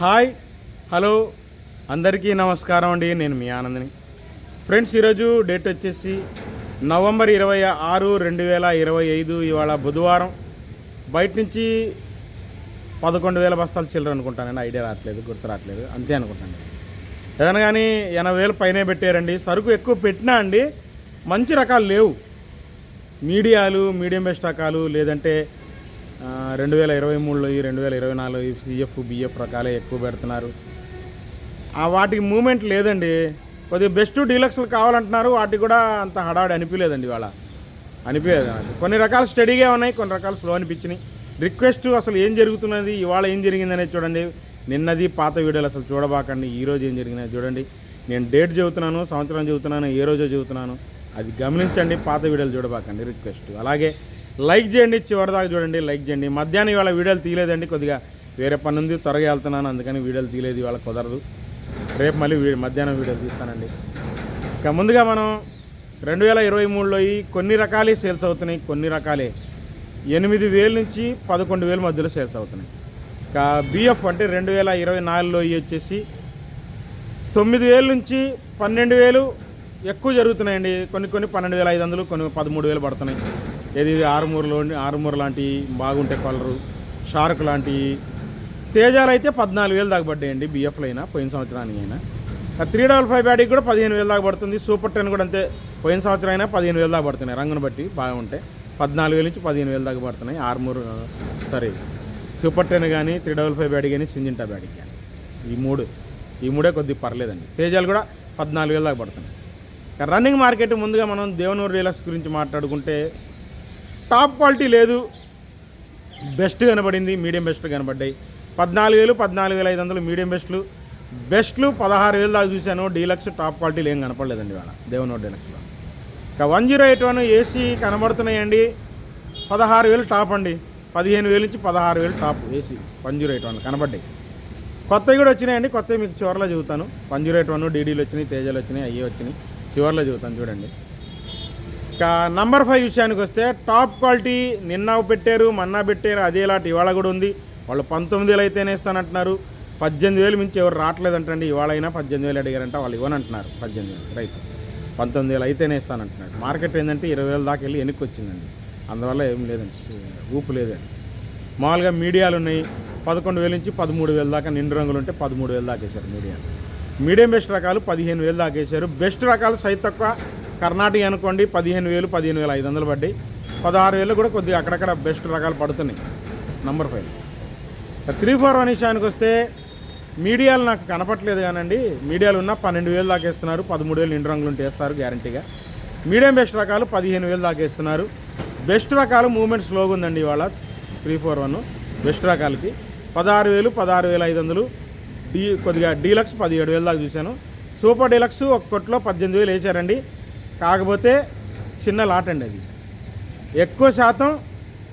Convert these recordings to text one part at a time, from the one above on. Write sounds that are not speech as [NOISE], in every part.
Hi hello అందరికీ నమస్కారం అండి. నేను మీ ఆనందని. ఫ్రెండ్స్ ఈరోజు డేట్ వచ్చేసి నవంబర్ ఇరవై ఆరు రెండు వేల ఇరవై ఐదు ఇవాళ బుధవారం. బయట నుంచి పదకొండు వేల బస్తాలు చిల్లర అనుకుంటానండి ఐడియా రావట్లేదు గుర్తు రావట్లేదు. అంతే అనుకుంటాను. ఏదైనా కానీ ఎనభై వేలు పైనే పెట్టారండి. సరుకు ఎక్కువ పెట్టినా అండి మంచి రకాలు లేవు. మీడియాలు మీడియం బెస్ట్ రకాలు లేదంటే రెండు వేల ఇరవై మూడులో ఈ రెండు వేల ఇరవై నాలుగు సిఎఫ్ బిఎఫ్ రకాలే ఎక్కువ పెడుతున్నారు. ఆ వాటికి మూమెంట్ లేదండి. కొద్దిగా బెస్ట్ డీలక్స్లు కావాలంటున్నారు. వాటికి కూడా అంత హడావిడి అనిపించలేదండి ఇవాళ. అనిపించలేదు నాకు. కొన్ని రకాలు స్టడీగా ఉన్నాయి కొన్ని రకాలు స్లో అనిపించినాయి. రిక్వెస్ట్ అసలు ఏం జరుగుతున్నది ఇవాళ ఏం జరిగిందనేది చూడండి. నిన్నది పాత వీడియోలు అసలు చూడబాకండి. ఈ రోజు ఏం జరిగినది చూడండి. నేను డేట్ చెబుతున్నాను సంవత్సరం చెబుతున్నాను ఏ రోజో చెబుతున్నాను. అది గమనించండి పాత వీడియోలు చూడబాకండి రిక్వెస్ట్. అలాగే లైక్ చేయండి చివరిదాకా చూడండి లైక్ చేయండి. మధ్యాహ్నం ఇవాళ వీడియోలు తీయలేదండి కొద్దిగా వేరే పని ఉంది త్వరగా వెళ్తున్నాను అందుకని వీడియోలు తీయలేదు ఇవాళ కుదరదు. రేపు మళ్ళీ మధ్యాహ్నం వీడియోలు తీస్తానండి. ఇక ముందుగా మనం రెండు వేల ఇరవై మూడులో కొన్ని రకాలే సేల్స్ అవుతున్నాయి కొన్ని రకాలే. ఎనిమిది వేల నుంచి పదకొండు వేల మధ్యలో సేల్స్ అవుతున్నాయి. ఇక బిఎఫ్ అంటే రెండు వేల ఇరవై నాలుగులో వచ్చేసి తొమ్మిది వేల నుంచి పన్నెండు వేలు ఎక్కువ జరుగుతున్నాయండి. కొన్ని కొన్ని పన్నెండు వేల ఐదు వందలు కొన్ని పదమూడు వేలు పడుతున్నాయి. ఏది ఆరుమూరలో ఆరుమూరులో ఆరుమూరు లాంటివి బాగుంటే కలరు షార్క్ లాంటివి తేజాలు అయితే పద్నాలుగు వేలు దాకా పడ్డాయండి బిఎఫ్లో అయినా పోయిన సంవత్సరానికి అయినా. త్రీ డబల్ ఫైవ్ బ్యాడీకి కూడా పదిహేను వేలు దాకా పడుతుంది. సూపర్ టెన్ కూడా అంతే పోయిన సంవత్సరం అయినా పదిహేను వేలు దాకా పడుతున్నాయి. రంగును బట్టి బాగుంటాయి పద్నాలుగు వేల నుంచి పదిహేను వేలు దాకా పడుతున్నాయి. ఆరుమూరు సారీ సూపర్ టెన్ కానీ త్రీ డబల్ ఫైవ్ బ్యాడీ కానీ సింజింటా బ్యాడీ కానీ ఈ మూడు ఈ మూడే కొద్దిగా పర్లేదండి. తేజాలు కూడా పద్నాలుగు వేలు దాకా పడుతున్నాయి. రన్నింగ్ మార్కెట్ ముందుగా మనం దేవనూరు డీలక్స్ గురించి మాట్లాడుకుంటే టాప్ క్వాలిటీ లేదు. బెస్ట్ కనబడింది మీడియం బెస్ట్ కనబడ్డాయి. పద్నాలుగు వేలు పద్నాలుగు వేల ఐదు వందలు మీడియం బెస్ట్లు. బెస్ట్లు పదహారు వేలు దాకా చూశాను డీలక్స్ టాప్ క్వాలిటీలు ఏం కనపడలేదండి ఇవాళ దేవనూరు డీలక్స్లో ఇక one zero eight one AC కనబడుతున్నాయండి. పదహారు వేలు టాప్ అండి. పదిహేను వేలు నుంచి పదహారు వేలు top AC one zero eight one కనబడ్డాయి. కొత్తవి కూడా వచ్చినాయండి కొత్తవి మీకు చివరిలో చెబుతాను. వన్ జీరో ఎయిట్ వన్ డీడీలు వచ్చినాయి తేజాలు వచ్చినాయి అయ్యి వచ్చినాయి. చివరిలో చెబుతాను చూడండి. ఇక నంబర్ ఫైవ్ విషయానికి వస్తే టాప్ క్వాలిటీ నిన్న పెట్టారు మన్నా పెట్టారు అదే లాంటి ఇవాళ కూడా ఉంది. వాళ్ళు పంతొమ్మిది వేలు అయితేనే ఇస్తానంటున్నారు. పద్దెనిమిది వేలు మించి ఎవరు రావట్లేదంటండి. ఇవాళ అయినా పద్దెనిమిది వేలు అడిగారంట వాళ్ళు ఇవ్వనంటున్నారు పద్దెనిమిది వేలు. రైతు పంతొమ్మిది వేలు అయితేనే ఇస్తానంటున్నాడు మార్కెట్ ఏంటంటే ఇరవై వేల దాకా వెళ్ళి వెనక్కి వచ్చిందండి. అందువల్ల ఏం లేదండి. ఊపు లేదండి. మామూలుగా మీడియాలు ఉన్నాయి. పదకొండు వేల నుంచి పదమూడు వేల దాకా నిండు రంగులు ఉంటే పదమూడు వేలు దాకా వేశారు మీడియాలు మీడియం బెస్ట్ రకాలు పదిహేను వేలు దాకా వేశారు. బెస్ట్ రకాలు సై తక్కువ కర్ణాటక అనుకోండి పదిహేను వేలు పదిహేను వేల ఐదు వందలు పడ్డాయి. పదహారు వేలు కూడా కొద్దిగా అక్కడక్కడ బెస్ట్ రకాలు పడుతున్నాయి. Number five three four one విషయానికి వస్తే మీడియాలు నాకు కనపట్లేదు కానండి. మీడియాలు ఉన్న పన్నెండు వేలు దాకా ఇస్తున్నారు. పదమూడు వేలు నిండు రంగులు ఉంటే వేస్తారు గ్యారంటీగా మీడియం బెస్ట్ రకాలు పదిహేను వేలు దాకా ఇస్తున్నారు. బెస్ట్ రకాలు మూమెంట్ స్లోగా ఉందండి ఇవాళ త్రీ ఫోర్ వన్ బెస్ట్ రకాలకి పదహారు వేలు పదహారు వేల ఐదు వందలు. డీ కొద్దిగా డీలక్స్ పదిహేడు వేలు దాకా చూశాను. సూపర్ డీలక్స్ ఒక కొట్లో పద్దెనిమిది వేలు వేసారండి. కాకపోతే చిన్న లాట్ అండి అది. ఎక్కువ శాతం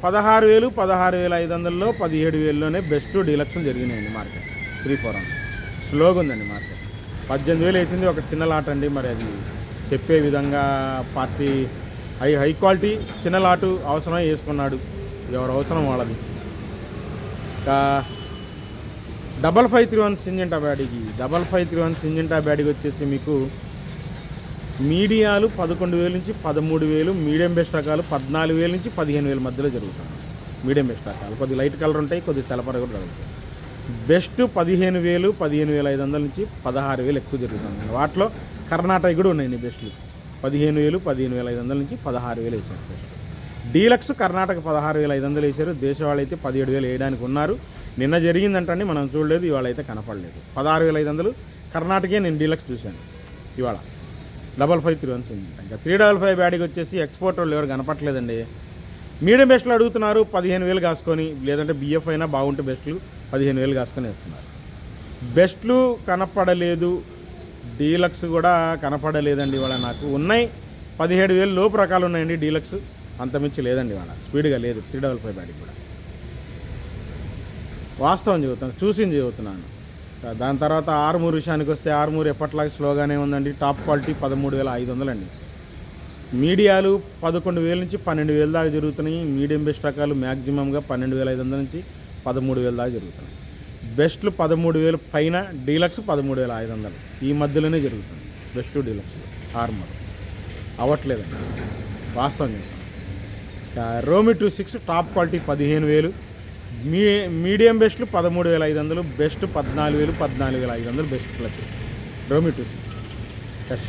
పదహారు వేలు పదహారు వేల ఐదు వందల్లో పదిహేడు వేలలోనే బెస్ట్ డీలక్షన్ జరిగినాయండి మార్కెట్. Three four one. స్లోగా ఉందండి మార్కెట్. పద్దెనిమిది వేలు వేసింది ఒక చిన్న లాట్ అండి మరి అది. చెప్పే విధంగా పార్టీ హై హై క్వాలిటీ చిన్న లాటు అవసరం వేసుకున్నాడు ఎవరు అవసరం వాళ్ళది. ఇంకా double five three one Syngenta బ్యాడీకి double five three one Syngenta బ్యాడీకి వచ్చేసి మీకు మీడియాలు పదకొండు వేల నుంచి పదమూడు వేలు మీడియం బెస్ట్ రకాలు పద్నాలుగు వేల నుంచి పదిహేను వేల మధ్యలో జరుగుతాయి. మీడియం బెస్ట్ రకాలు. కొద్ది లైట్ కలర్ ఉంటాయి కొద్ది తెలపర కూడా జరుగుతాయి. బెస్ట్ పదిహేను వేలు పదిహేను వేల ఐదు వందల నుంచి పదహారు వేలు ఎక్కువ జరుగుతుంది. వాటిలో కర్ణాటక కూడా ఉన్నాయి బెస్ట్లు. పదిహేను వేలు పదిహేను వేల ఐదు వందల నుంచి పదహారు వేలు వేశారు బెస్ట్. డీలక్స్ కర్ణాటక పదహారు వేల ఐదు వందలు వేశారు. దేశవాళ్ళు అయితే పదిహేడు వేలు వేయడానికి ఉన్నారు. నిన్న జరిగిందంటే మనం చూడలేదు ఇవాళ అయితే కనపడలేదు. పదహారు వేల ఐదు వందలు. కర్ణాటకే నేను డీలక్స్ చూశాను ఇవాళ. డబల్ ఫైవ్ త్రీ వన్స్ ఉంది. ఇంకా త్రీ డబల్ ఫైవ్ బ్యాడీకి వచ్చేసి ఎక్స్పోర్ట్ వాళ్ళు ఎవరు కనపట్లేదండి మీడియం బెస్ట్లు అడుగుతున్నారు పదిహేను వేలు కాసుకొని లేదంటే బిఎఫ్ అయినా బాగుంటే బెస్ట్లు పదిహేను వేలు కాసుకొని వేస్తున్నారు. బెస్ట్లు కనపడలేదు డీలక్స్ కూడా కనపడలేదండి ఇవాళ నాకు. ఉన్నాయి పదిహేడు వేలు లోపు రకాలు ఉన్నాయండి డీలక్స్. అంతమించి లేదండి ఇవాళ. స్పీడ్గా లేదు త్రీ డబల్ ఫైవ్ బ్యాడీ కూడా. వాస్తవం చెబుతాను చూసింది చెబుతున్నాను. దాని తర్వాత ఆర్మూర్ విషయానికి వస్తే ఆరుమూరు ఎప్పట్లాగా స్లోగానే ఉందండి. టాప్ క్వాలిటీ పదమూడు వేల ఐదు వందలండి మీడియాలు పదకొండు వేల నుంచి పన్నెండు వేల దాకా జరుగుతున్నాయి. మీడియం బెస్ట్ రకాలు మ్యాక్సిమంగా పన్నెండు వేల ఐదు వందల నుంచి పదమూడు వేల దాకా జరుగుతున్నాయి. బెస్ట్లు పదమూడు వేలు పైన డీలక్స్ పదమూడు వేల ఐదు వందలు. ఈ మధ్యలోనే జరుగుతుంది. Best deluxe armour. అవ్వట్లేదండి. వాస్తవం చెప్తాను రోమి టూ సిక్స్ టాప్ క్వాలిటీ పదిహేను వేలు. మీ మీడియం బెస్ట్లు పదమూడు వేల ఐదు వందలు బెస్ట్ పద్నాలుగు వేలు పద్నాలుగు వేల ఐదు వందలు బెస్ట్ ప్లస్. రోమి టూ సిక్స్.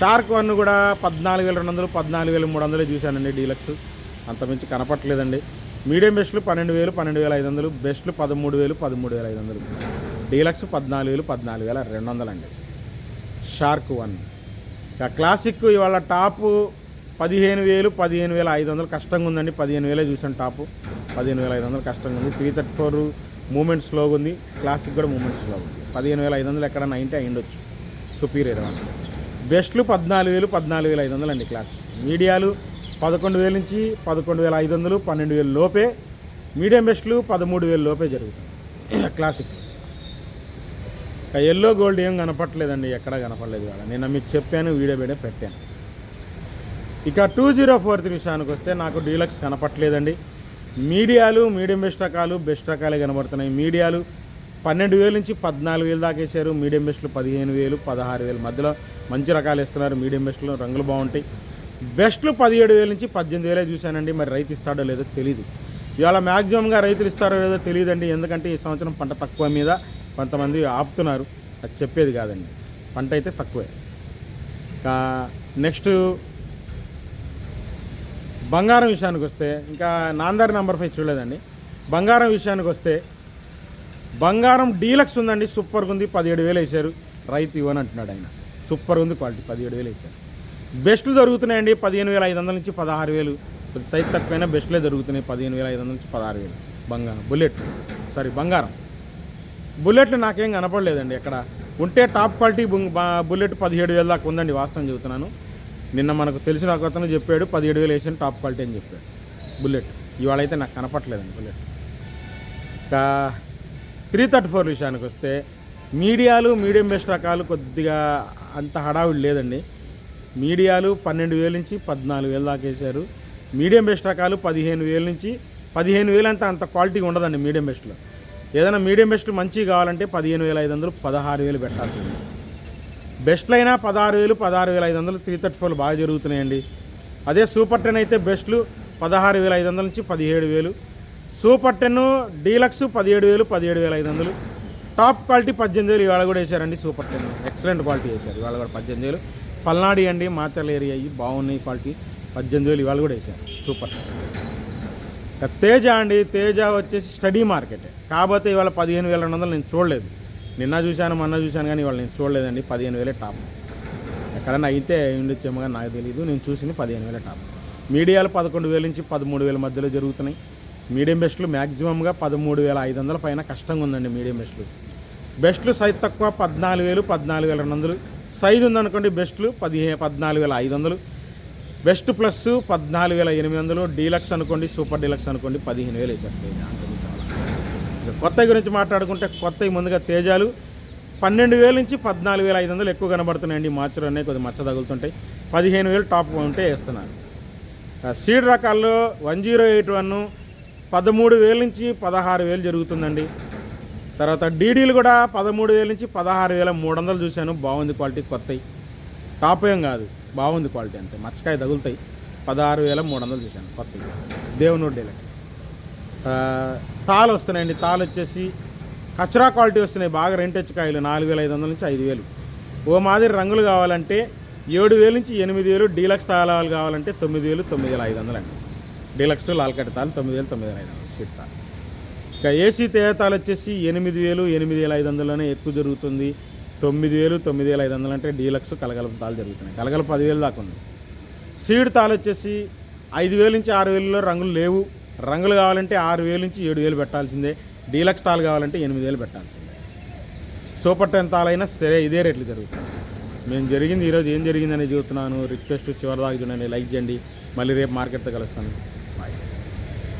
షార్క్ వన్ కూడా పద్నాలుగు వేల రెండు వందలు పద్నాలుగు వేల మూడు వందలే చూశానండి డీలక్స్. అంతమించి కనపట్లేదండి మీడియం బెస్ట్లు పన్నెండు వేలు పన్నెండు వేల ఐదు వందలు బెస్ట్లు పదమూడు వేలు పదమూడు వేల ఐదు వందలు. డీలక్స్ పద్నాలుగు వేలు పద్నాలుగు వేల రెండు వందలండి. షార్క్ వన్ ఇక క్లాసిక్ ఇవాళ టాపు పదిహేను వేలు పదిహేను వేల ఐదు వందలు కష్టంగా ఉందండి పదిహేను వేలే చూసాను టాపు. పదిహేను వేల ఐదు వందలు కష్టంగా ఉంది త్రీ థర్టీ ఫోర్ మూమెంట్ స్లోగా ఉంది. క్లాసిక్ కూడా మూమెంట్ స్లోగా ఉంది. పదిహేను వేల ఐదు వందలు ఎక్కడ నైంటీ అయ్యిండొచ్చు. సుపీరియర్ అంటే బెస్ట్లు పద్నాలుగు వేలు పద్నాలుగు వేల ఐదు వందలు అండి క్లాస్ మీడియాలు పదకొండు వేల నుంచి పదకొండు వేల ఐదు వందలు పన్నెండు వేల లోపే. మీడియం బెస్ట్లు పదమూడు వేల లోపే జరుగుతుంది [COUGHS] క్లాసిక్. ఎల్లో గోల్డ్ ఏం కనపట్లేదండి ఎక్కడా కనపడలేదు కదా నేను మీకు చెప్పాను వీడియో వీడియో పెట్టాను. ఇక టూ జీరో ఫోర్ త్రీ విషయానికి వస్తే నాకు డీలక్స్ కనపట్లేదండి. మీడియాలు మీడియం బెస్ట్ రకాలు బెస్ట్ రకాలే కనబడుతున్నాయి. మీడియాలు పన్నెండు వేల నుంచి పద్నాలుగు వేలు దాకా వేశారు. మీడియం బెస్ట్లు పదిహేను వేలు పదహారు వేలు మధ్యలో మంచి రకాలు ఇస్తున్నారు మీడియం బెస్ట్లు రంగులు బాగుంటాయి. బెస్ట్లు పదిహేడు వేల నుంచి పద్దెనిమిది వేలే చూశానండి. మరి రైతు ఇస్తాడో లేదో తెలియదు ఇవాళ మ్యాక్సిమంగా రైతులు ఇస్తారో లేదో తెలియదండి ఎందుకంటే ఈ సంవత్సరం పంట తక్కువ మీద కొంతమంది ఆపుతున్నారు. అది చెప్పేది కాదండి. పంట అయితే తక్కువే. నెక్స్ట్ బంగారం విషయానికి వస్తే ఇంకా నాందారి నంబర్ ఫైవ్ చూడలేదండి. బంగారం విషయానికి వస్తే బంగారం డీలక్స్ ఉందండి సూపర్గా ఉంది పదిహేడు వేలు వేశారు. రైతు ఇవ్వని అంటున్నాడు ఆయన. సూపర్ ఉంది క్వాలిటీ పదిహేడు వేలు వేశారు. బెస్ట్లు దొరుకుతున్నాయండి పదిహేను వేల ఐదు వందల నుంచి పదహారు వేలు. కొద్ది సైజ్ తక్కువైనా బెస్ట్లే దొరుకుతున్నాయి పదిహేను వేల ఐదు వందల నుంచి పదహారు వేలు. బంగారం బుల్లెట్ సారీ బంగారం. బుల్లెట్లు నాకేం కనపడలేదండి ఎక్కడ. ఉంటే టాప్ క్వాలిటీ బుంగ్- బుల్లెట్ పదిహేడు వేల దాకా ఉందండి వాస్తవం చెబుతున్నాను. నిన్న మనకు తెలిసిన ఒక అతను చెప్పాడు పదిహేడు వేలు వేసిన టాప్ క్వాలిటీ అని చెప్పాడు. బుల్లెట్. ఇవాళ అయితే నాకు కనపట్లేదండి బుల్లెట్. ఇంకా త్రీ థర్టీ ఫోర్ విషయానికి వస్తే మీడియాలు మీడియం బెస్ట్ రకాలు కొద్దిగా అంత హడావిడి లేదండి. మీడియాలు పన్నెండు వేల నుంచి పద్నాలుగు వేలు దాకా వేశారు. మీడియం బెస్ట్ రకాలు పదిహేను వేల నుంచి పదిహేను వేలు అంత అంత క్వాలిటీ ఉండదండి మీడియం బెస్ట్లో ఏదైనా మీడియం బెస్ట్ మంచిగా కావాలంటే పదిహేను వేల ఐదు వందలు పదహారు వేలు పెట్టాల్సింది బెస్ట్లు అయినా పదహారు వేలు పదహారు వేల ఐదు వందలు త్రీ థర్టీ ఫోర్లు బాగా జరుగుతున్నాయండి. అదే సూపర్ టెన్ అయితే బెస్ట్లు పదహారు వేల ఐదు వందల నుంచి పదిహేడు వేలు. సూపర్ టెన్ డీలక్స్ పదిహేడు వేలు పదిహేడు వేల ఐదు వందలు. టాప్ క్వాలిటీ పద్దెనిమిది వేలు ఇవాళ కూడా వేశారండి సూపర్ టెన్. ఎక్సలెంట్ క్వాలిటీ వేశారు. ఇవాళ కూడా పద్దెనిమిది వేలు. పల్నాడి అండి మాచర్ల ఏరియా అయ్యి బాగున్నాయి క్వాలిటీ. పద్దెనిమిది వేలు ఇవాళ కూడా వేశారు. సూపర్. టెన్ తేజ అండి తేజ వచ్చేసి స్టడీ మార్కెట్. కాకపోతే ఇవాళ పదిహేను వేల రెండు వందలు నేను చూడలేదు. నిన్న చూశాను మొన్న చూశాను కానీ ఇవాళ నేను చూడలేదండి. పదిహేను వేలే టాప్. ఎక్కడన్నా అయితే ఉండొచ్చేమో కానీ నాకు తెలియదు నేను చూసింది పదిహేను వేల టాప్. మీడియాలు పదకొండు వేల నుంచి పదమూడు వేల మధ్యలో జరుగుతున్నాయి. మీడియం బెస్ట్లు మ్యాక్సిమంగా పదమూడు వేల ఐదు వందల పైన కష్టంగా ఉందండి మీడియం బెస్ట్లు. బెస్ట్లు సైజ్ తక్కువ పద్నాలుగు వేలు పద్నాలుగు వేల రెండు వందలు. సైజు ఉందనుకోండి బెస్ట్లు పదిహే పద్నాలుగు వేల ఐదు వందలు. బెస్ట్ ప్లస్ పద్నాలుగు వేల ఎనిమిది వందలు. డీలక్స్ అనుకోండి సూపర్ డీలక్స్ అనుకోండి పదిహేను వేలు వేసారు తేజ అంతకు చాలా ఇక కొత్త గురించి మాట్లాడుకుంటే కొత్త ముందుగా తేజాలు. పన్నెండు వేల నుంచి పద్నాలుగు వేల ఐదు వందలు ఎక్కువ కనబడుతున్నాయండి. మార్చులు అనేవి కొద్దిగా మచ్చ తగులుతుంటాయి. పదిహేను వేలు టాప్ ఉంటే వేస్తున్నాను సీడ్ రకాల్లో వన్ జీరో ఎయిట్ వన్ పదమూడు వేల నుంచి పదహారు వేలు జరుగుతుందండి. తర్వాత డీడీలు కూడా పదమూడు వేల నుంచి పదహారు వేల మూడు వందలు చూశాను. బాగుంది క్వాలిటీ కొత్తవి టాప్ ఏం కాదు బాగుంది క్వాలిటీ అంతే. మచ్చకాయ తగులుతాయి. పదహారు వేల మూడు వందలు చూశాను కొత్తవి దేవునూరు డీలక్స్ తాలు వస్తున్నాయండి. తాలు వచ్చేసి కచరా క్వాలిటీ వస్తున్నాయి. బాగా రెంటెచ్చు కాయలు నాలుగు వేల ఐదు వందల నుంచి ఐదు వేలు. ఓ మాదిరి రంగులు కావాలంటే ఏడు వేలు నుంచి ఎనిమిది వేలు. డీలక్స్ తాళాలు కావాలంటే తొమ్మిది వేలు తొమ్మిది వేల ఐదు వందలు అండి. డీలక్స్ లాల్కట్ తాలు తొమ్మిది వేలు తొమ్మిది వేల ఐదు వందలు సీట్ తాలు ఇక ఏసీ తేతాలు వచ్చేసి ఎనిమిది వేలు ఎనిమిది వేల ఐదు వందలనే ఎక్కువ జరుగుతుంది. తొమ్మిది వేలు తొమ్మిది వేల ఐదు వందలు అంటే డీలక్స్ కలగలపు తాలు జరుగుతున్నాయి. కలగలపు పదివేలు దాకా ఉంది. సీడ్ తాలు వచ్చేసి ఐదు వేలు నుంచి ఆరు వేలలో రంగులు లేవు. రంగులు కావాలంటే ఆరు వేలు నుంచి ఏడు వేలు పెట్టాల్సిందే. డీలక్స్ తాలు కావాలంటే ఎనిమిది వేలు పెట్టాల్సిందే. సూపర్ టెన్ తాలైనా సరే ఇదే రేట్లు జరుగుతుంది మేము జరిగింది ఈరోజు ఏం జరిగిందని చెబుతున్నాను రిక్వెస్ట్ చివరి దాకా చూడండి. లైక్ చేయండి. మళ్ళీ రేపు మార్కెట్తో కలుస్తాను.